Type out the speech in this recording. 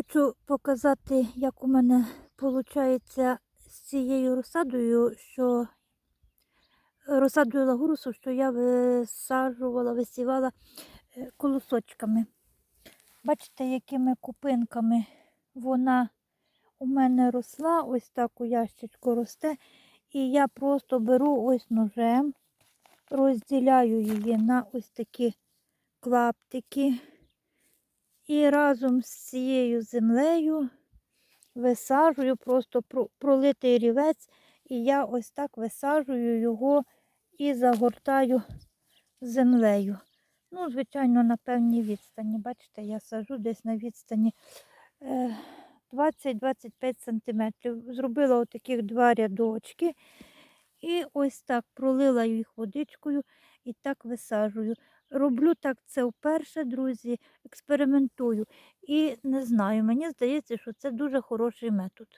Хочу показати, як у мене виходить з цією розсадою, що розсадою лагурусу, що я висаджувала, висівала е, колосочками. Бачите, якими купинками вона у мене росла, ось так у ящичку росте. І я просто беру ось ножем, розділяю її на ось такі клаптики. І разом з цією землею висаджую просто пролитий рівець, і я ось так висаджую його і загортаю землею. Ну, звичайно, на певній відстані. Бачите, я сажу десь на відстані е, 20-25 см. Зробила отаких два рядочки. І ось так пролила їх водичкою і так висаджую. Роблю так це вперше, друзі, експериментую. І не знаю, мені здається, що це дуже хороший метод.